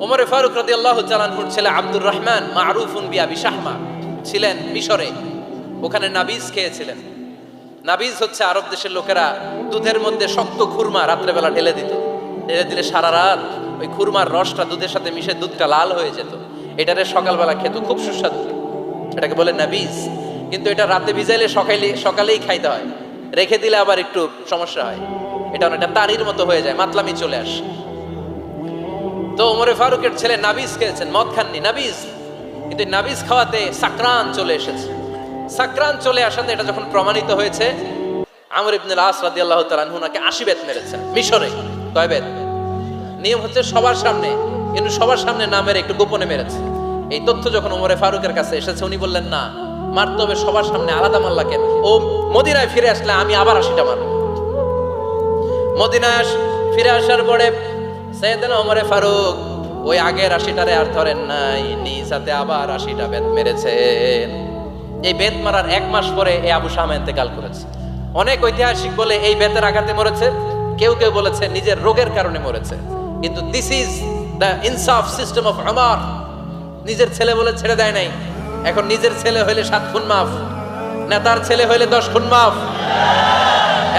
ওমরে ফারুক রাদি আল্লাহ চালানহুর ছেলে আব্দুর রহমান মারুফুন বিয়াবি শাহমা ছিলেন মিশরে। ওখানে নাবিজ খেয়েছিলেন। নাবিজ হচ্ছে আরব দেশের লোকেরা দুধের মধ্যে শক্ত খুরমা রাত্রেবেলা ঢেলে দিত। ঢেলে দিলে সারা রাত ওই খুরমার রসটা দুধের সাথে মিশে দুধটা লাল হয়ে যেত। এটারে সকালবেলা খেত, খুব সুস্বাদু। এটাকে বলে নাবিজ। কিন্তু এটা রাতে ভিজাইলে সকালে সকালেই খাইতে হয়। রেখে দিলে আবার একটু সমস্যা হয়। এটা অনেকটা তারির মতো হয়ে যায়, মাতলামি চলে আসে। তো ওমরে ফারুকের ছেলে নাবিজ খেয়েছেন মদ খাননি নাবিজ কিন্তু নাবিজ খাওয়াতে সাকরান চলে এসেছে। সাকরান চলে আসাতে এটা যখন প্রমাণিত হয়েছে, আমর ইবনুল আস রাদিয়াল্লাহু তাআলা আনহু নাকি 80 বেত মেরেছেন, মিশরে। কয় বেত? নিয়ম হচ্ছে সবার সামনে, কিন্তু সবার সামনে না মেরে একটু গোপনে মেরেছে। এই তথ্য যখন ওমরে ফারুকের কাছে এসেছে, উনি বললেন, না, মারতে হবে সবার সামনে, আলাদা মাল্লা কেন? ও মদিনায় ফিরে আসলে আমি আবার আশিটা মারবো। মদিনায় ফিরে আসার পরে সৈয়দনা ওমরে ফারুক, ওই আগের আশিটারে আর ধরেন নাই নিজ হাতে আবার আশিটা বেত মেরেছেন এই বেত মারার এক মাস পরে এই আবু শাহ ইন্তেকাল করেছে। অনেক ঐতিহাসিক বলে এই বেতের আঘাতে মরেছে। কেউ কেউ বলেছে নিজের রোগের কারণে মরেছে। কিন্তু দিস ইজ দ্য ইনসাফ সিস্টেম অফ আমার নিজের ছেলে বলে ছেড়ে দেয় নাই। এখন নিজের ছেলে হইলে সাত খুন মাফ। নেতার ছেলে হইলে দশ খুন মাফ।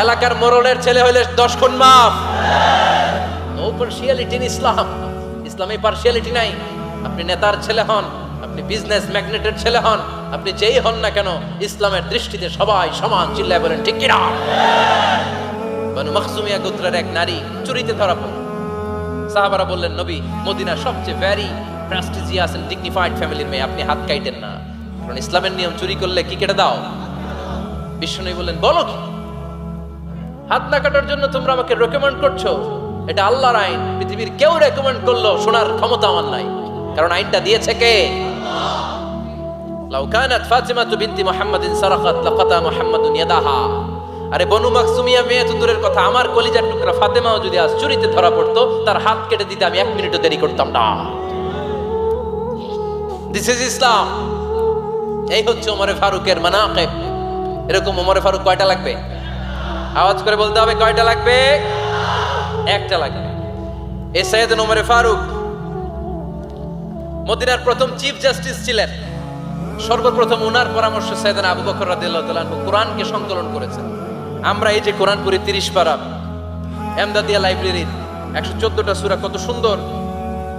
এলাকার মোরলের ছেলে হইলে দশ খুন মাফ। পার্সিয়ালিটি ইন ইসলাম ইসলামে পার্সিয়ালিটি নাই। আপনি নেতার ছেলে হন, আপনি বিজনেস ম্যাগনেটের ছেলে হন, আপনি যেই হন না কেন, ইসলামের দৃষ্টিতে সবাই সমান চিল্লায় বলেন, ঠিক কিনা? বানু মখসুমিয়া গোত্রের এক নারী চুরিতে ধরা পড়ল সাহাবারা বললেন, নবী মদিনা সবচেয়ে ভ্যারি প্রেস্টিজিয়াস এন্ড ডিগনিফাইড ফ্যামিলির মেয়ে, আপনি হাত কাইটেন না। কারণ ইসলামের নিয়ম চুরি করলে কি কেটে দাও? বিষ্ণু বললেন, বলো কি? হাত না কাটার জন্য তোমরা আমাকে রেকমেন্ড করছ? এটা আল্লাহর আইন। পৃথিবীর কেউ রেকমেন্ড করল শোনার ক্ষমতা আমার নাই। কারণ আইনটা দিয়েছে কে? লাউ কানাত ফাতিমাতু বিনতি মুহাম্মাদিন সারাকাত, লাকাতা মুহাম্মাদুন ইয়াদাহা। আরে বনু মাকসুমিয়া মেয়ে তো দূরের কথা, আমার কলিজার টুকরা ফাতেমাও যদি আজ চুরিতে ধরা পড়তো, তার হাত কেটে দিতে আমি এক মিনিটও দেরি করতাম না। দিস ইজ ইসলাম এই হচ্ছে ওমরে ফারুকের মানাকিব। এরকম ওমরে ফারুক কয়টা লাগবে? আওয়াজ করে বলতে হবে কয়টা লাগবে? একটা লাগবে এ সৈয়দ ওমরে ফারুক, মদিনার প্রথম চিফ জাস্টিস ছিলেন। সর্বপ্রথম উনার পরামর্শ সৈয়দ আবু বকর আনহু কোরআনকে সংকলন করেছেন। আমরা এই যে কোরআন পড়ি 30 পারা এমদাদিয়া লাইব্রেরির 114টা সূরা কত সুন্দর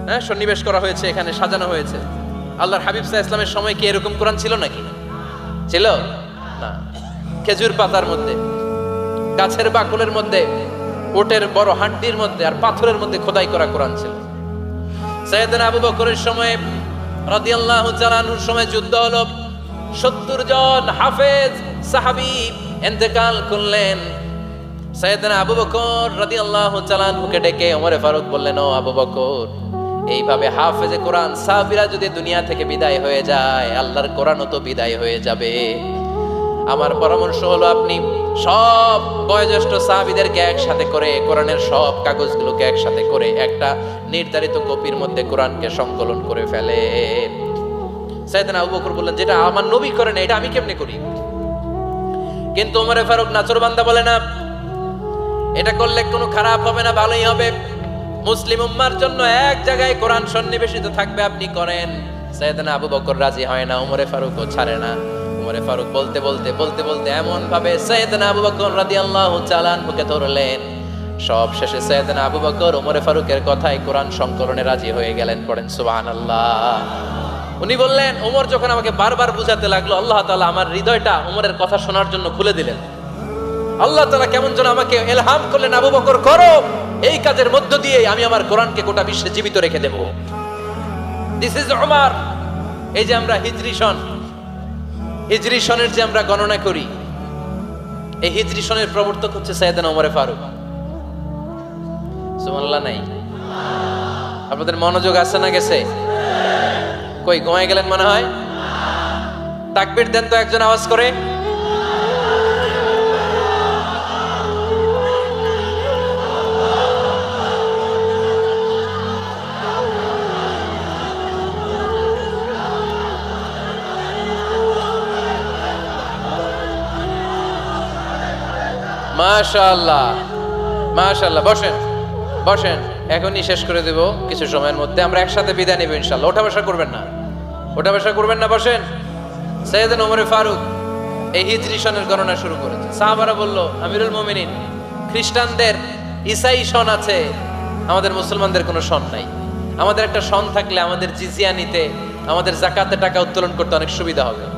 হ্যাঁ সন্নিবেশ করা হয়েছে, এখানে সাজানো হয়েছে। আল্লাহর হাবিব সাল্লাল্লাহু ইসলামের সময় কি এরকম কোরআন ছিল নাকি? ছিল? না। খেজুর পাতার মধ্যে, গাছের বাকলের মধ্যে ওটের বড় হাড্ডির মধ্যে আর পাথরের মধ্যে খোদাই করা কোরআন ছিল। সৈয়দনা আবু বকরের সময়, রাদিয়াল্লাহু তাআলার সময় যুদ্ধ হলো। 70 জন হাফেজ, সাহাবী ইন্তেকাল করলেন। সৈয়দনা আবু বকর রাদিয়াল্লাহু তাআলাকে ডেকে ওমরে ফারুক বললেন, ও আবু বকর, এইভাবে হাফেজে কোরআন সাহাবীরা যদি দুনিয়া থেকে বিদায় হয়ে যায়, আল্লাহর কোরআনও তো বিদায় হয়ে যাবে। আমার পরামর্শ হলো আপনি সব বয়োজ্যেষ্ঠ সাহাবিদেরকে একসাথে করে কোরআনের সব কাগজগুলোকে একসাথে করে একটা নির্ধারিত কপির মধ্যে কোরআনকে সংকলন করে ফেলে সাইদানা আবু বললেন, যেটা আমার নবী করে না এটা আমি কেমনে করি? কিন্তু ওমরে ফারুক নাচরবান্দা বলে না, এটা করলে কোনো খারাপ হবে না, ভালোই হবে। মুসলিম উম্মার জন্য এক জায়গায় কোরআন সন্নিবেশিত থাকবে, আপনি করেন। সাইদানা আবু বকর রাজি হয় না, ওমরে ফারুকও ছাড়ে না। ওমরে ফারুক বলতে বলতে বলতে বলতে এমন ভাবে সৈয়দনা আবু বকর রাদিয়াল্লাহু তাআলা আনহুকে ধরলেন। সব শেষে সৈয়দনা আবু বকর ওমরে ফারুকের কথায় কোরআন সংকলনে রাজি হয়ে গেলেন, পড়েন, সুবহানাল্লাহ। উনি বললেন, ওমর যখন আমাকে বারবার বুঝাতে লাগল, আল্লাহ তাআলা আমার হৃদয়টা ওমরের কথা শোনার জন্য খুলে দিলেন। আল্লাহ তাআলা কেমন যেন আমাকে এলহাম করলেন, আবু বকর, করো! এই কাজের মধ্য দিয়ে আমি আমার কোরআনকে গোটা বিশ্বে জীবিত রেখে দেব। দিস ইজ ওমর এই যে আমরা হিজরি সন হিজরি সনের যে আমরা গণনা করি, এই হিজরি সনের প্রবর্তক হচ্ছে সাইদান ওমরে ফারুক। সুবহানাল্লাহ, নাই। আপনাদের মনোযোগ আছে না গেছে? কই, ঘুমায় গেলেন মনে হয়? তাকবির দেন তো একজন আওয়াজ করে। মাশাআল্লাহ। মাশাআল্লাহ। বসেন বসেন। এখনই শেষ করে দেব কিছু সময়ের মধ্যে। আমরা একসাথে বিদায় নেব ইনশাল্লাহ ওঠা বসা করবেন না। ওঠা বসা করবেন না, বসেন। সৈয়দ ওমরে ফারুক এই হিজরি সনের গণনা শুরু করেছে। সাহাবারা বলল, আমিরুল মোমিনিন, খ্রিস্টানদের ইসাই সন আছে। আমাদের মুসলমানদের কোনো সন নাই। আমাদের একটা সন থাকলে আমাদের জিজিয়া নিতে, আমাদের জাকাতে টাকা উত্তোলন করতে অনেক সুবিধা হবে।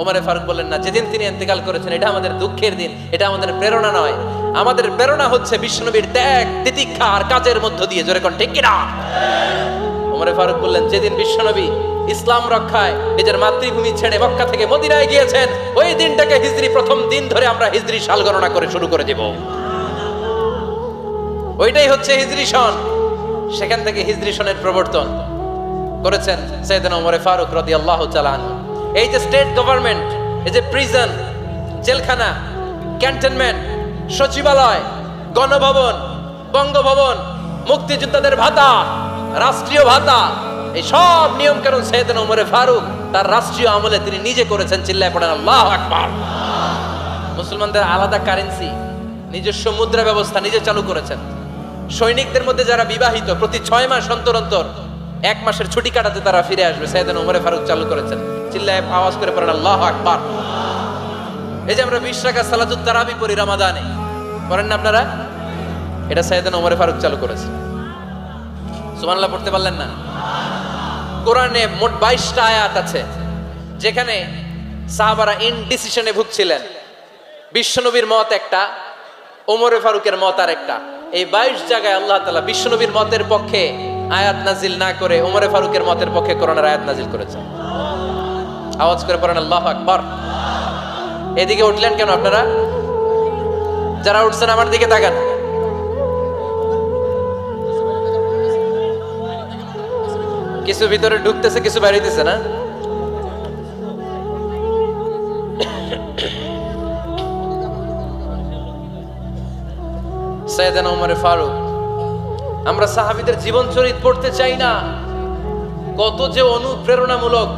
ওমরে ফারুক বললেন না, যেদিন তিনি এন্তেকাল করেছেন, এটা আমাদের দুঃখের দিন, এটা আমাদের প্রেরণা নয়। আমাদের প্রেরণা হচ্ছে বিশ্বনবীর ত্যাগ, তিতিক্ষা আর কাজের মধ্য দিয়ে, জোরে কোন ঠিক কিনা? ওমরে ফারুক বললেন, যেদিন বিশ্বনবী ইসলাম রক্ষায় নিজের মাতৃভূমি ছেড়ে মক্কা থেকে মদিনায় গিয়েছেন, ওই দিনটাকে হিজরি প্রথম দিন ধরে আমরা হিজরি সাল গণনা করে শুরু করে দেব। ওইটাই হচ্ছে হিজরি সন। সেখান থেকে হিজরি সনের প্রবর্তন করেছেন সৈয়দনা ওমরে ফারুক রাদিয়াল্লাহু তাআলা আনহু। এই যে স্টেট গভর্নমেন্ট এই যে প্রিজন জেলখানা ক্যান্টনমেন্ট সচিবালয়, গণভবন, বঙ্গভবন, মুক্তিযোদ্ধাদের ভাতা, রাষ্ট্রীয় ভাতা, এই সব নিয়ম কানুন সৈয়দনা ওমরে ফারুক, তার রাষ্ট্রীয় আমলে তিনি নিজে করেছেন, চিল্লায় পড়েন, আল্লাহ আকবার। মুসলমানদের আলাদা কারেন্সি নিজস্ব মুদ্রা ব্যবস্থা নিজে চালু করেছেন। সৈনিকদের মধ্যে যারা বিবাহিত, প্রতি ছয় মাস অন্তর অন্তর, এক মাসের ছুটি কাটাতে তারা ফিরে আসবে সাইদান ওমরে ফারুক চালু করেছেন। চিল্লায় আওয়াজ করে পড়েন আল্লাহ আকবার। এই যে আমরা বিশ টাকা তারাবি রামাদানে না আপনারা? এটা সাইদান ওমরে ফারুক চালু করেছে। পড়তে পারলেন না? কোরআনে মোট বাইশটা আয়াত আছে, যেখানে সাহাবারা ইনডিসিশনে ভুগছিলেন। বিশ্বনবীর মত একটা, ওমরে ফারুকের মত আর একটা এই বাইশ জায়গায় আল্লাহ তালা বিশ্বনবীর মতের পক্ষে আয়াত নাজিল না করে ওমরে ফারুকের মতের পক্ষে করোনার আয়াত নাজিল করেছে আওয়াজ করে পড়েন আল্লাহ আকবর। এদিকে উঠলেন কেন আপনারা? যারা উঠছেন, আমার দিকে তাকান। কিছু ভিতরে ঢুকতেছে, কিছু বাইরেতেছে না? সৈয়দানা ওমরে ফারুক, আমরা সাহাবিদের জীবন চরিত পড়তে চাই না। কত যে অনুপ্রেরণামূলক।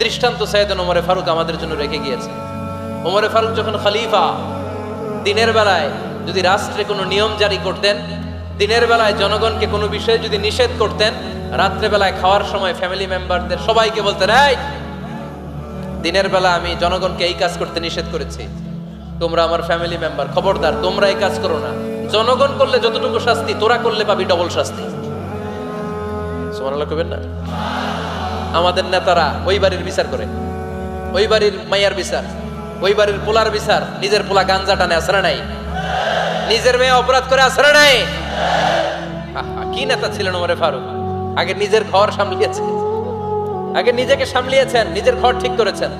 দৃষ্টান্ত সৈয়দানা ওমরে ফারুক আমাদের জন্য রেখে গিয়েছে ওমরে ফারুক যখন খলিফা, দিনের বেলায় যদি রাষ্ট্রে কোনো নিয়ম জারি করতেন, দিনের বেলায় জনগণকে কোনো বিষয়ে যদি নিষেধ করতেন, রাত্রে বেলায় খাওয়ার সময় ফ্যামিলি মেম্বারদের সবাইকে বলতেন, এই, দিনের বেলা আমি জনগণকে এই কাজ করতে নিষেধ করেছি। তোমরা আমার ফ্যামিলি মেম্বার খবরদার, তোমরা এই কাজ করো না। জনগণ করলে যতটুকু শাস্তি, তোরা করলে পাবি ডবল শাস্তি। সুবহানাল্লাহ কবেন না? আমাদের নেতারা ওই বাড়ির বিচার করে। ওই বাড়ির মাইয়ার বিচার, ওই বাড়ির পোলার বিচার, নিজের পোলা গাঞ্জা টানে আসরা নাই। নিজের মেয়ে অপরাধ করে আসরা নাই। কি নেতা ছিলেন ওমরে ফারুক? আগে নিজের ঘর সামলিয়েছেন। আগে নিজেকে সামলিয়েছেন, নিজের ঘর ঠিক করেছেন।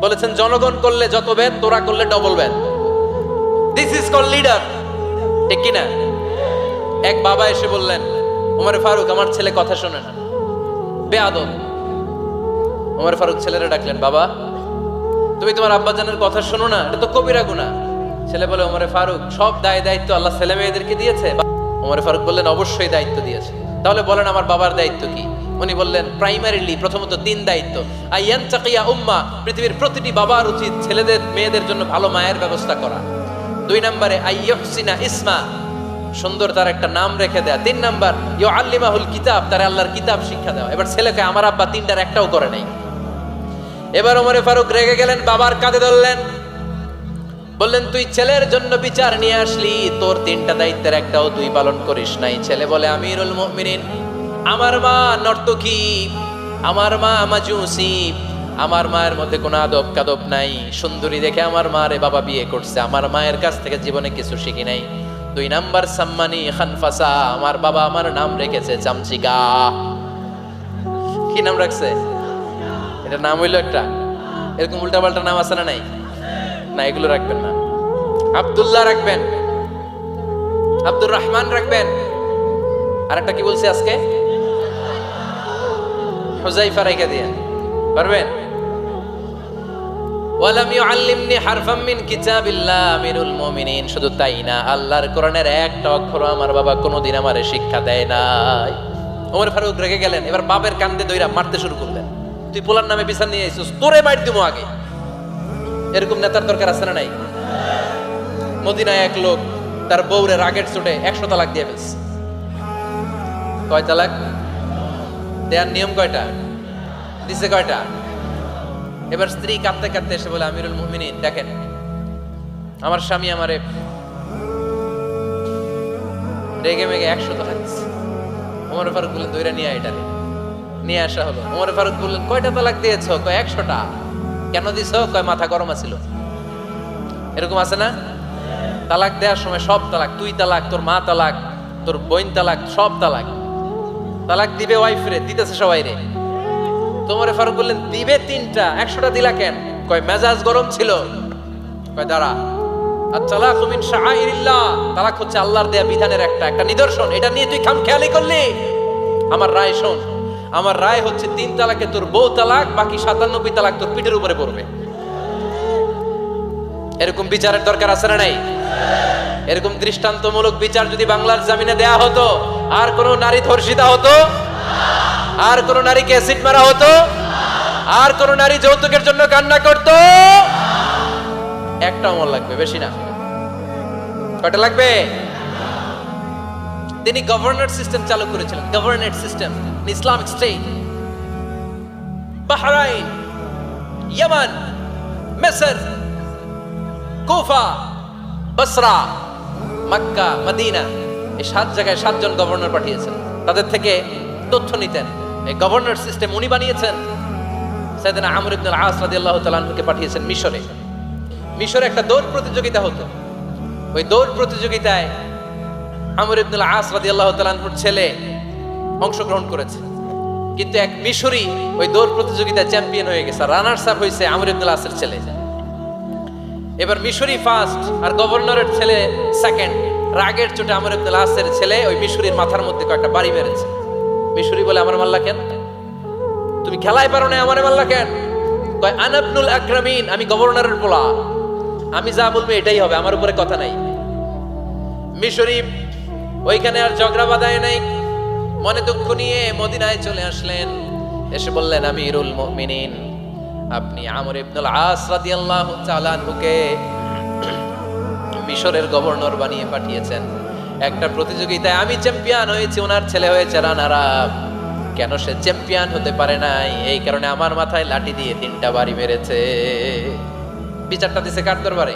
বলেছেন, জনগণ করলে যত ব্যান, তোরা করলে double ban. This is call leader ঠিক কিনা? এক বাবা এসে বললেন, ওমর ফারুক, আমার ছেলে কথা শোনে না। বেআদব ওমর ফারুক ছেলেরা ডাকলেন, বাবা, তুমি তোমার আব্বাজানের কথা শোনো না, এটা তো কবিরা গুনাহ। ছেলে বলে, ওমরে ফারুক, সব দায় দায়িত্ব আল্লাহ ছেলে মেয়েদেরকে দিয়েছে। ওমরে ফারুক বললেন, অবশ্যই দায়িত্ব দিয়েছে। তাহলে বলেন, আমার বাবার দায়িত্ব কি? উনি বললেন প্রাইমারিলি প্রথমত তিন দায়িত্ব। আইয়ান চাকিয়া উম্মা পৃথিবীর প্রতিটি বাবার উচিত ছেলেদের, মেয়েদের জন্য ভালো মায়ের ব্যবস্থা করা। দুই নম্বরে আইয়হসিনা ইসমা সুন্দর তার একটা নাম রেখে দেয়া। তিন নাম্বার ইউ আল্লিমাহুল কিতাব, তার আল্লাহর কিতাব শিক্ষা দেওয়া। এবার ছেলেকে আমার আব্বা তিনটার একটাও করে নাই। এবার ওমরে ফারুক রেগে গেলেন, বাবার কাঁধে ধরলেন। বললেন, তুই ছেলের জন্য বিচার নিয়ে আসলি, তোর তিনটা দায়িত্বের একটাও তুই পালন করিস নাই। ছেলে বলে, আমিরুল মুমিনিন, আমার মা নর্তকী, আমার মা মাজুসি, আমার মায়ের মধ্যে কোনো আদব কাদব নাই। সুন্দরী দেখে আমার মা রে বাবা বিয়ে করছে। আমার মায়ের কাছ থেকে জীবনে কিছু শিখি নাই। দুই নাম্বার সাম্মানি খানফাসা, আমার বাবা আমার নাম রেখেছে চামচিকা। কি নাম রাখছে? এটা নাম হইল একটা। এরকম উল্টাপাল্টা নাম আছে না নাই? না, এগুলো রাখবেন না। আব্দুল্লাহ রাখবেন। আব্দুর রহমান রাখবেন। আর একটা কি বলছে আজকে? হোজাইফা রেখে দিয়ে। পারবেন? ওয়ালাম ইউআল্লিমনি হারফাম মিন কিতাবিল্লাহ আমিরুল মুমিনিন। শুধু তাই না, আল্লাহর কোরআনের একটা অক্ষর আমার বাবা কোনোদিন আমারে শিক্ষা দেয় নাই। ওমর ফারুক রেগে গেলেন, এবার বাপের কান্দে দইরা মারতে শুরু করলেন। তুই পোলার নামে বিচার নিয়ে এসেছিস তোরে মার দিমু আগে। এরকম নেতার দরকার আছে না নাই? মদিনায় এক লোক তার বউরে রাগের চোটে একশো তালাক দিয়ে ফেলছে। কয় তালাক? দেয়ার নিয়ম কয়টা? দিছে কয়টা? এবার স্ত্রী কাঁদতে কাঁদতে এসে বলে, আমিরুল মুমিনিন, দেখেন, আমার স্বামী আমারে রেগে মেগে একশো তালাক দিচ্ছে ওমর ফারুক বললেন, দইরা নিয়ে এটা নিয়ে আসা হলো। ওমর ফারুক বললেন, কয়টা তালাক দিয়েছ? কয় একশোটা? কেন দিছ? কয় মাথা গরম আছিল? এরকম আছে না? তালাক দেওয়ার সময় সব তালাক, তুই তালাক, তোর মা তালাক, তোর বোন তালাক, সব তালাক। তালাক দিবে ওয়াইফ রে, দিতেছে সবাই রে। তোমারে ফারুক বললেন দিবে তিনটা, একশোটা দিলা কেন? কয়, মেজাজ গরম ছিল। কয়, দাঁড়া। তালাক মিন শাআইরিল্লাহ। তালাক হচ্ছে আল্লাহর দেয়া বিধানের একটা একটা নিদর্শন। এটা নিয়ে তুই খাম খেয়ালি করলি? আমার রায় শোন, আমার রায় হচ্ছে তিন তালাকে তোর বউ তালাক, বাকি সাতানব্বই তালাক তোর পিঠের উপরে পড়বে। এরকম বিচারের দরকার আছে না নাই? এরকম দৃষ্টান্তমূলক বিচার যদি বাংলার জামিনে দেয়া হতো, আর কোন নারী ধর্ষিতা হতো? আর কোন নারীকে অ্যাসিড মারা হতো? আর কোন নারী যৌতুকের জন্য কান্না করত? একটা অমর লাগবে, বেশি না। কয়টা লাগবে? তিনি গভর্নর সিস্টেম চালু করেছিলেন governorate system Islamic state Bahrain ইয়ামান মেসর কুফা বসরা মক্কা মদিনা এই সাত জায়গায় সাতজন গভর্নর পাঠিয়েছেন। তাদের থেকে তথ্য নিতেন। এই গভর্নর সিস্টেম উনি বানিয়েছেন। সাইদানা আমর ইবনুল আস রাদিয়াল্লাহু তাআলা আনহুকে পাঠিয়েছেন মিশরে। মিশরে একটা দৌড় প্রতিযোগিতা হতো। ওই দৌড় প্রতিযোগিতায় আমর ইবনুল আস রাদিয়াল্লাহু তাআলা আনহুর ছেলে অংশগ্রহণ করেছে। কিন্তু এক মিশরি ওই দৌড় প্রতিযোগিতায় চ্যাম্পিয়ন হয়ে গেছে। রানার্স আপ হয়েছে আমর ইবনুল আসের ছেলে। এবার মিশরি ফার্স্ট আর গভর্নরের ছেলে সেকেন্ড। রাগের চোটে আমর ইবনুল আসের ছেলে ওই মিশরির মাথার মধ্যে কয়েকটা বাড়ি মেরেছে। মিশরি বলে আমার মাল্লা কেন? তুমি খেলায় পারো না, আমার মাল্লা কেন? কয় আনাবনুল আকরামিন, আমি গভর্নরের পোলা। আমি যা বলব এটাই হবে, আমার উপরে কথা নাই। মিশরি ওইখানে আর ঝগড়া বাঁধায় নাই। মনে দুঃখ নিয়ে মদিনায় চলে আসলেন। এসে বললেন আমি ইরুল মুমিনিন, আপনি আমর ইবনুল আস রাদিয়াল্লাহু তাআলা মিশরের গভর্নর বানিয়ে পাঠিয়েছেন। একটা প্রতিযোগিতায় আমি চ্যাম্পিয়ন হয়েছি, ওনার ছেলে হয়েছে রানার কেন সে চ্যাম্পিয়ন হতে পারে নাই? এই কারণে আমার মাথায় লাঠি দিয়ে তিনটা বাড়ি মেরেছে। বিচারটা দিছে কার দরবারে?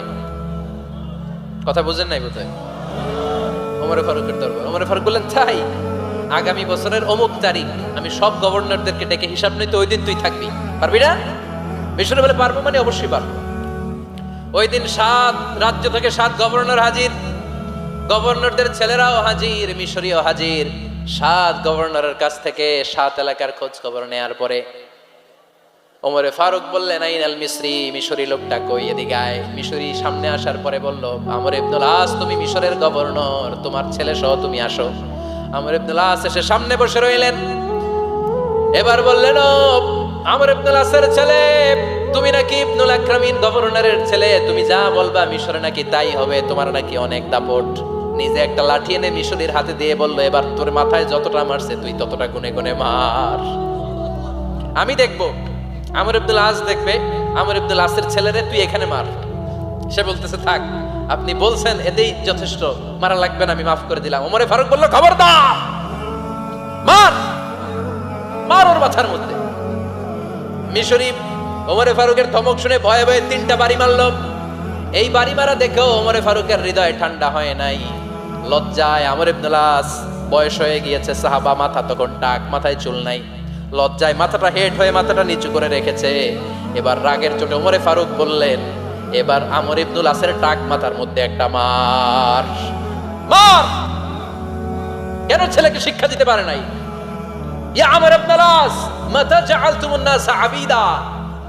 কথা বুঝেন নাই বোধহয়? ওমরে ফারুকের দরবার। ওমরে ফারুক বললেন তাই আগামী বছরের অমুক তারিখ আমি সব গভর্নরদেরকে ডেকে হিসাব নিতে ওই দিন তুই থাকবি। পারবি না? মিশরে বলে পারব মানে অবশ্যই পারব। ওই দিন সাত রাজ্য থেকে সাত গভর্নর হাজির। গভর্নরদের ছেলেরাও হাজির, মিশরীয় হাজির। সাত গভর্নরের কাছ থেকে সাত এলাকার খোঁজ খবর নেয়ার পরে ওমরে ফারুক বললেন, আইন আল মিশরি মিশরি লোকটা কই এদিকে আয়। মিশরি সামনে আসার পরে বলল, আমর ইবনুল আস, তুমি মিশরের গভর্নর, তোমার ছেলে সহ তুমি আসো। আমর ইবনুল আস এসে সামনে বসে রইলেন। এবার বললেন আমর ইবনুল আসের ছেলে তুমি নাকি ইবনুল আকরামিন গভর্নরের ছেলে, তুমি যা বলবা মিশরে নাকি তাই হবে, তোমার নাকি অনেক দাপট। নিজে একটা লাঠি এনে মিশরির হাতে দিয়ে বলল, এবার তোর মাথায় যতটা মারছে, তুই ততটা গুনে গুনে মার। আমি দেখব। আমর আব্দুল আজ দেখবে, আমর আব্দুল আসের ছেলেরে তুই এখানে মার। সে বলতেছে, থাক, আপনি বলছেন এতেই যথেষ্ট, মারা লাগবে না, আমি মাফ করে দিলাম। ওমরে ফারুক বলল খবর দা মার মার ওর মাথার মধ্যে। মিশরি ওমরে ফারুকের ধমক শুনে ভয়ে ভয়ে তিনটা বাড়ি মারলো। এই বাড়ি মারা দেখেও ওমরে ফারুকের হৃদয় ঠান্ডা হয় নাই। লজ্জায় আমর ইবনুলাস বয়স হয়ে গিয়েছে, সাহাবা মাথা তখন টাক মাথায় চুল নাই। লজ্জায় মাথাটা হেড হয়ে মাথাটা নিচু করে রেখেছে। এবার রাগের চোটে ওমরে ফারুক বললেন, এবার আমর ইবনুল আসের টাক মাথার মধ্যে একটা মার মার! কেন ছেলেকে শিক্ষা দিতে পারে নাই? ইয়া আমর ইবনুল আস মাতা জাআলতুমুন নাস আবিদা।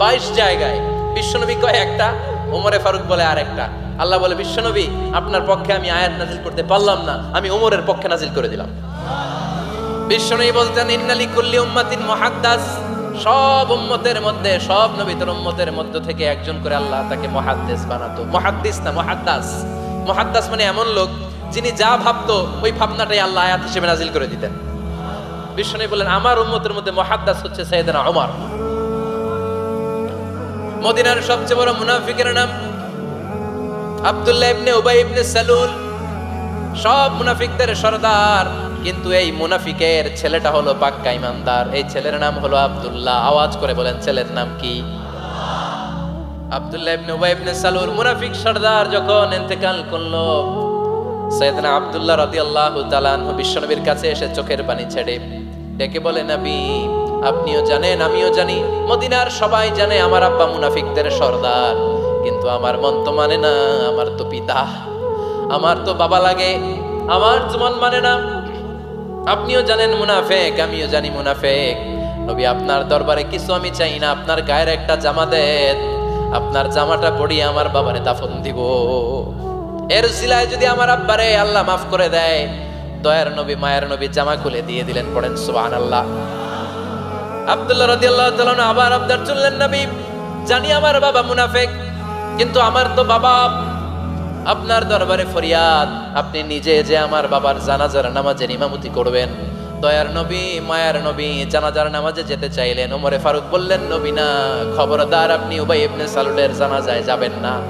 বাইশ জায়গায় বিশ্বনবী কয় একটা? ওমরে ফারুক বলে আর একটা আল্লাহ বলে, বিশ্বনবী, আপনার পক্ষে আমি আয়াত নাজিল করতে পারলাম না, আমি ওমরের পক্ষে নাজিল করে দিলাম। বিশ্বনবী বলতেন ইন্নালি কুল্লি উম্মাতিন মুহাদ্দাস। সব উম্মতের মধ্যে, সব নবীদের উম্মতের মধ্য থেকে একজন করে আল্লাহ তাকে মুহাদ্দিস বানাতো। মুহাদ্দিস না, মুহাদ্দাস। মুহাদ্দাস মানে এমন লোক যিনি যা ভাবতো, ওই ভাবনাটাই আল্লাহ আয়াত হিসেবে নাজিল করে দিতেন। বিশ্বনবী বলেন আমার উম্মতের মধ্যে মুহাদ্দাস হচ্ছে সাইয়েদনা ওমর মদিনার সবচেয়ে বড় মুনাফিকের নাম আব্দুল্লাহ ইবনে উবাই ইবনে সালুল। সব মুনাফিকদের সর্দার। কিন্তু এই মুনাফিকের ছেলেটা হলো পাক্কা ইমানদার। এই ছেলের নাম হলো আব্দুল্লাহ। আওয়াজ করে বলেন, ছেলের নাম কি? আব্দুল্লাহ ইবনে উবাই ইবনে সালুল মুনাফিক সর্দার যখন ইন্তেকাল করল, সৈয়দনা আব্দুল্লাহ রাদিয়াল্লাহু তাআলা বিশ্বনবীর কাছে এসে চোখের পানি ছেড়ে ডেকে বলে, নবী আপনিও জানেন, আমিও জানি। মদিনার সবাই জানে আমার আব্বা মুনাফিকদের সর্দার। কিন্তু আমার মন তো মানে না, আমার তো পিতা। আমার তো বাবা লাগে, আমার মন মানে না। আপনিও জানেন মুনাফেক, আমিও জানি মুনাফেক। নবী, আপনার দরবারে কিছু আমি চাই না, আপনার গায়ের একটা জামা দেন। আপনার জামাটা পরিয়ে আমার বাবারে দাফন দিব। এর সিলায় যদি আমার আব্বারে আল্লাহ মাফ করে দেয়, দয়ার নবী, মায়ের নবী জামা খুলে দিয়ে দিলেন, পড়েন সুবহান আল্লাহ আব্দুল্লাহ রাদিয়াল্লাহু তাআলা আবার আবদার চললেন, নবী, জানি আমার বাবা মুনাফেক, কিন্তু আমার তো বাবা আপনার দরবারে ফরিয়াদ। আপনি নিজে যে আমার বাবার জানাজার নামাজের ইমামতি করবেন। দয়ার নবী, মায়ার নবী, জানাজার নামাজে যেতে চাইলেন। ওমরে ফারুক বললেন, নবী না, খবরদার আপনি উবাই ইবনে সালুলের জানাজায় যাবেন না।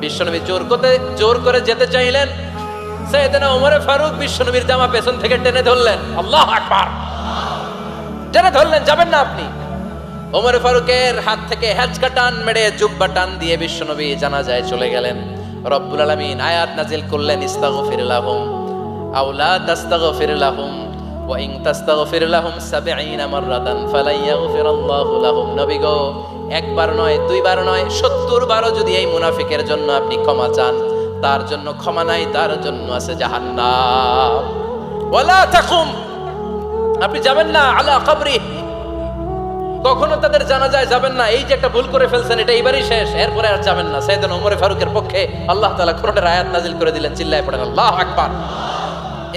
বিশ্বনবী জোর করতে, জোর করে যেতে চাইলেন। সাইয়েদনা ওমরে ফারুক বিশ্বনবীর জামা পেছন থেকে টেনে ধরলেন। আল্লাহ আকবার। টেনে ধরলেন, যাবেন না আপনি। ওমর ফারুকের হাত থেকে হ্যাচকা টান মেরে জুব্বা টান দিয়ে বিশ্বনবী জানাজায় চলে গেলেন। রব্বুল আলামিন আয়াত নাজিল করলেন, ইস্তাগফির লাহুম। আও লা তাস্তাগফির লাহুম, ওয়া ইন তাস্তাগফির লাহুম 70 মাররাতান ফালাই ইয়াগফিরাল্লাহু লাহুম। নবী গো, একবার নয়, দুইবার নয় 70 বারও যদি এই মুনাফিকের জন্য আপনি ক্ষমা চান, তার জন্য ক্ষমা নাই, তার জন্য আছে জাহান্নাম। ওয়ালা তাকুম। আপনি যাবেন না, আলা কবরি। কখনো তাদের জানা যায় যাবেন না। এই যে একটা ভুল করে ফেলছেন, এটা এইবারই শেষ। এরপরে আর যাবেন না। সেদিন ওমরে ফারুকের পক্ষে আল্লাহ তালা কোরআনের আয়াত নাজিল করে দিলেন, চিল্লায় পড়েন, আল্লাহ আকবার।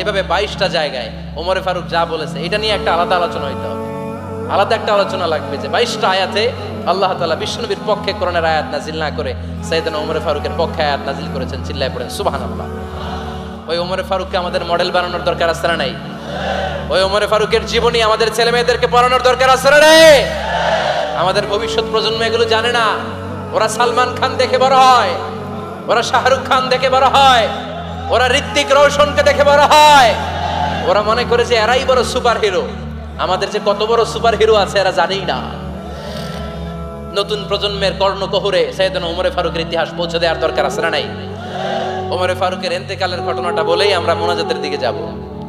এভাবে বাইশটা জায়গায় ওমরে ফারুক যা বলেছে, এটা নিয়ে একটা আলাদা আলোচনা হইতে হবে। আলাদা একটা আলোচনা লাগবে যে বাইশটা আয়াতে আল্লাহ তালা বিষ্ণুবীর পক্ষে কোরআনের আয়াত নাজিল না করে সৈয়দান ওমরে ফারুকের পক্ষে আয়াত নাজিল করেছেন, চিল্লায় পড়েন সুবাহান আল্লাহ ওই ওমরে ফারুককে আমাদের মডেল বানানোর দরকার আছে না নাই? ওই ওমরে ফারুকের জীবনী আমাদের ছেলে মেয়েদেরকে পড়ানোর দরকার আছে রে আমাদের ভবিষ্যৎ প্রজন্ম এগুলো জানে না। ওরা সালমান খান দেখে বড় হয়, ওরা শাহরুখ খান দেখে বড় হয়, ওরা ঋত্বিক রোশনকে দেখে বড় হয়। ওরা মনে করে যে এরাই বড় সুপার হিরো আমাদের যে কত বড় সুপার হিরো আছে এরা জানেই না। নতুন প্রজন্মের কর্ণকহুরে সৈয়দন ওমরে ফারুকের ইতিহাস পৌঁছে দেওয়ার দরকার আছে না নাই? ওমরে ফারুকের এন্তেকালের ঘটনাটা বলেই আমরা মোনাজাতের দিকে যাব।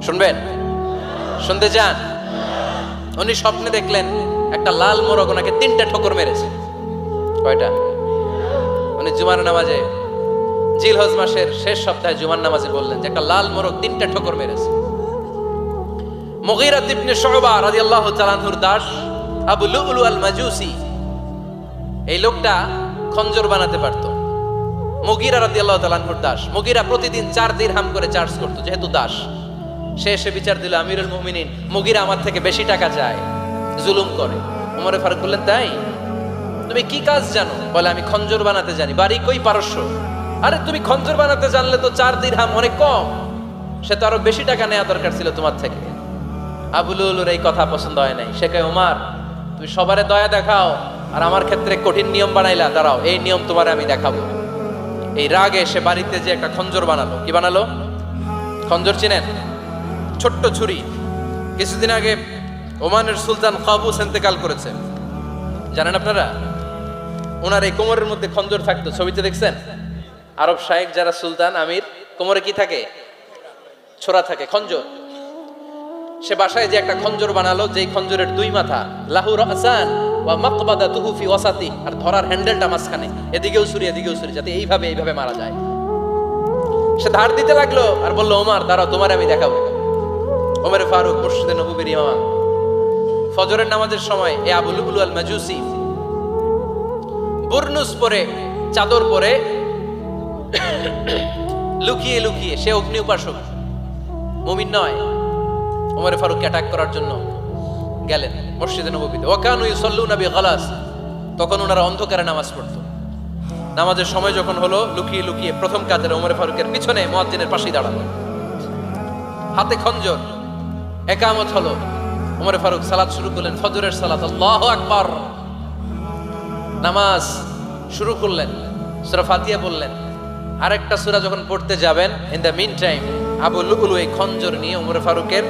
শুনবেন? শুনতে চান? উনি স্বপ্নে দেখলেন একটা লাল মোরগ ওনাকে তিনটা ঠোকর মেরেছে। কয়টা? উনি জুমার নামাজে জিল হজ মাসের শেষ সপ্তাহে জুমার নামাজে বললেন যে একটা লাল মোরগ তিনটা ঠোকর মেরেছে। মুগীরা ইবনে শুবা রাদিয়াল্লাহু তাআলার দাস, আবু লুলু আল মাজুসি এই লোকটা খঞ্জর বানাতে পারতো। মুগিরা রাদিয়াল্লাহু তাআলার দাস। মুগিরা প্রতিদিন চার দিরহাম করে চার্জ করতো, যেহেতু দাস। সে এসে বিচার দিল, আমিরুল মুমিনিন, মুগিরা আমার থেকে বেশি টাকা চায়। জুলুম করে। উমরে ফারুক বললেন, তাই? তুমি কি কাজ জানো? বলে, আমি খঞ্জর বানাতে জানি। বাড়ি কই পারস্য? আরে, তুমি খঞ্জর বানাতে জানলে তো চার দিরহাম অনেক কম। সে তো আরও বেশি টাকা নেওয়া দরকার ছিল তোমার থেকে। আবুলুলুর এই কথা পছন্দ হয় নাই। সে কয় ওমার তুমি সবারে দয়া দেখাও আর আমার ক্ষেত্রে কঠিন নিয়ম বানাইলা। দাঁড়াও, এই নিয়ম তোমার আমি দেখাবো। এই রাগে সে বাড়িতে যে একটা খঞ্জর বানালো। কি বানালো? খঞ্জর চিনেন? ছোট্ট ছুরি। কিছুদিন আগে ওমানের সুলতান কাবুস এন্তেকাল করেছে। জানেন আপনারা? ওনার এই কোমরের মধ্যে খঞ্জর থাকতো, ছবিতে দেখছেন? আরব শাহেক যারা সুলতান, আমির, কোমরে কি থাকে? ছোড়া থাকে, খঞ্জর। সে বাসায় যে একটা খঞ্জর বানালো, যেই খঞ্জরের দুই মাথা লাহুর হাসান ওয়া মাকবাদা তুহুফি ওয়াসাতি, আর ধরার হ্যান্ডেলটা মাঝখানে, এদিকেও ছুরি এদিকেও ছুরি, যাতে এইভাবে এইভাবে মারা যায়। সে ধার দিতে লাগল আর বলল, ওমার, দাঁড়াও, তোমার আমি দেখাবো। ওমর ফারুক মুর্শিদে নবুবির ইমাম। ফজরের নামাজের সময় এ আবুল উবুল আল মাজুসি বুরনুস পরে, চাদর পরে লুকিয়ে লুকিয়ে, সে অগ্নি উপাসক, মুমিন নয়, ওমর ফারুক অ্যাটাক করার জন্য গেলেন মসজিদে নবীতে ওকানু ইউসাল্লুনা বিগালাস, তখন ওনারা অন্ধকারে নামাজ পড়তো। নামাজের সময় যখন হলো, লুকিয়ে লুকিয়ে প্রথম কাজের ওমর ফারুকের পিছনে মুয়াজ্জিনের পাশেই দাঁড়াল। হাতে খঞ্জর একামত হলো। উমরে ফারুক সালাত শুরু করলেন, ফজরের সালাত, আল্লাহু আকবার। নামাজ শুরু করলেন, সূরা ফাতিহা বললেন আরেকটা সুরা যখন পড়তে যাবেন ইন দ্য মিন টাইম আবু লুকুলু এই খঞ্জর নিয়ে ওমর ফারুকের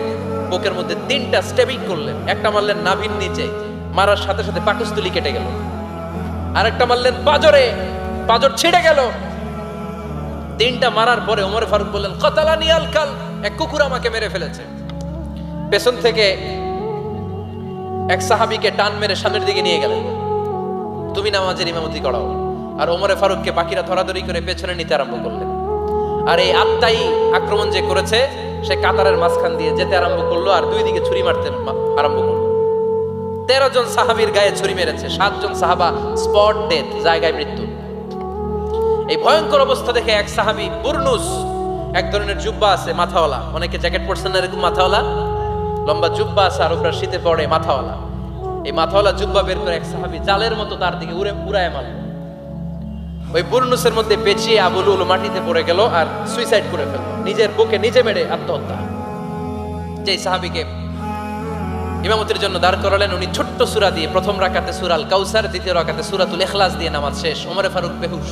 বুকের মধ্যে তিনটা স্টেপিং করলেন। একটা মারলেন নাভির নিচে, মারার সাথে সাথে পাকস্থলী কেটে গেল। আরেকটা মারলেন পাজরে, পাজর ছিঁড়ে গেল। তিনটা মারার পরে ওমর ফারুক বললেন, কতালানি আলকাল এক কুকুর আমাকে মেরে ফেলেছে। পেছন থেকে এক সাহাবীকে টান মেরে সামনের দিকে নিয়ে গেলেন। তুমি নামাজের ইমামতি করাও। আর ওমরে ফারুককে বাকিরা ধরাধরি করে পেছনে নিতে আরম্ভ করলেন। আর এই আত্মাই আক্রমণ যে করেছে, সে কাতারের মাঝখান দিয়ে যেতে আরম্ভ করল আর দুই দিকে ছুরি মারতে আরম্ভ করল। তেরো জন সাহাবীর গায়ে ছুরি মেরেছে সাতজন সাহাবা স্পট ডেথ, জায়গায় মৃত্যু। এই ভয়ঙ্কর অবস্থা দেখে এক সাহাবী, বুরনুস, এক ধরনের জুব্বা আছে, মাথাওয়ালা। অনেকে জ্যাকেট পরছেন না এরকম মাথাওয়ালা। লম্বা জুব্বা আছে আর শীতে পড়ে মাথাওয়ালা। এই মাথাওয়ালা জুব্বা বের করে এক সাহাবি জালের মতো তার দিকে উড়ে উড়ায় মারল ওই বুরনুসের মধ্যে পেঁচিয়ে আবুল উল মাটিতে পড়ে গেল আর সুইসাইড করে ফেলল। নিজের বুকে নিজে মেরে আত্মহত্যা। যেই সাহাবিকে ইমামতির জন্য দাঁড় করালেন, উনি ছোট্ট সুরা দিয়ে প্রথম রাকাতে সুরাল কাউসার দ্বিতীয় রাকাতে সুরাতুল এখলাস দিয়ে নামাজ শেষ। ওমরে ফারুক বেহুশ।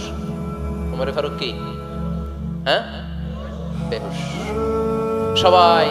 ওমরে ফারুক কি? হ্যাঁ? বেহুশ। সবাই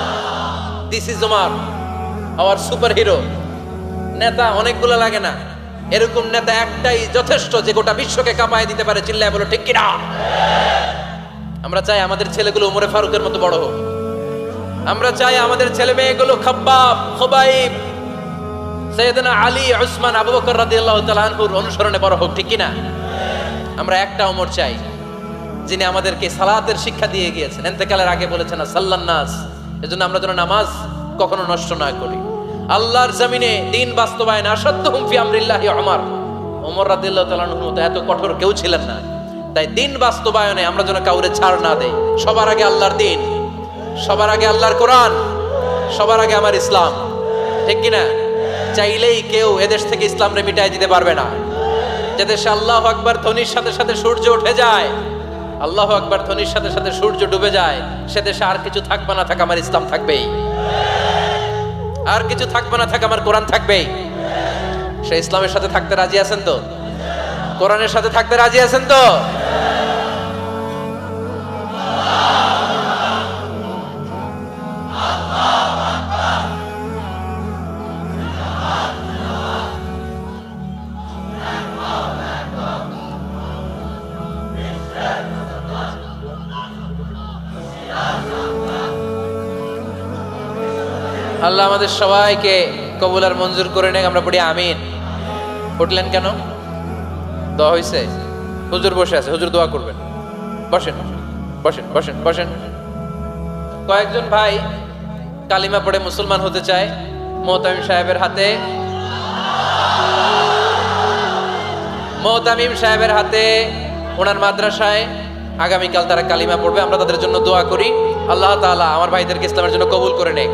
This is Omar our superhero নেতা অনেকগুলো লাগে না। এরকম নেতা একটাই যথেষ্ট যে গোটা বিশ্বকে কাঁপায় দিতে পারে, চিল্লায় বলো, ঠিক কিনা? আমরা চাই আমাদের ছেলেগুলো উমরে ফারুকের মতো বড় হোক। আমরা চাই আমাদের ছেলে মেয়েগুলো খাব্বাব, খোবাইব। সৈয়দনা আলী, উসমান, আবু বকর রাদিয়াল্লাহু তাআলা আনহুর অনুসরণে বড় হোক, ঠিক কিনা? আমরা একটা ওমর চাই, যিনি আমাদেরকে সালাতের শিক্ষা দিয়ে গিয়েছেন। এতেকালের আগে বলেছেন সাল্লান্নাস নাস এজন্য আমরা যেন নামাজ কখনো নষ্ট না করি। আল্লাহর জমিনে দিন বাস্তবায়ন আসাদ্দহুম ফি আমরিল্লাহি ওমর। রাদিয়াল্লাহু তাআলা আনহুর মতো এত কঠোর কেউ ছিলেন না। তাই দিন বাস্তবায়নে আমরা যেন কাউরে ছাড় না দেই। সবার আগে আল্লাহর দিন, সবার আগে আল্লাহর কোরআন, সবার আগে আমার ইসলাম। ঠিক কিনা চাইলেই কেউ এদেশ থেকে ইসলাম রে মিটাই দিতে পারবে না। যে দেশে আল্লাহ আকবার ধ্বনির সাথে সাথে সূর্য উঠে যায়। আল্লাহ আকবার ধ্বনির সাথে সাথে সূর্য ডুবে যায়, সে দেশে আর কিছু থাকবে না, থাক, আমার ইসলাম থাকবেই। আর কিছু থাকবে না, থাক, আমার কোরআন থাকবেই। সে ইসলামের সাথে থাকতে রাজি আছেন তো? কোরআনের সাথে থাকতে রাজি আছেন তো? আল্লাহ আমাদের সবাইকে কবুল আর মঞ্জুর করে নেক, আমরা পড়ি আমিন। উঠলেন কেন? দোয়া হয়েছে হুজুর বসে আছে, হুজুর দোয়া করবেন। বসেন বসেন বসেন বসেন। কয়েকজন ভাই কালিমা পড়ে মুসলমান হতে চায়, মোহতামিম সাহেবের হাতে। মোহতামিম সাহেবের হাতে ওনার মাদ্রাসায় আগামীকাল তারা কালিমা পড়বে, আমরা তাদের জন্য দোয়া করি। আল্লাহ তাআলা আমার ভাইদেরকে ইসলামের জন্য কবুল করে নেয়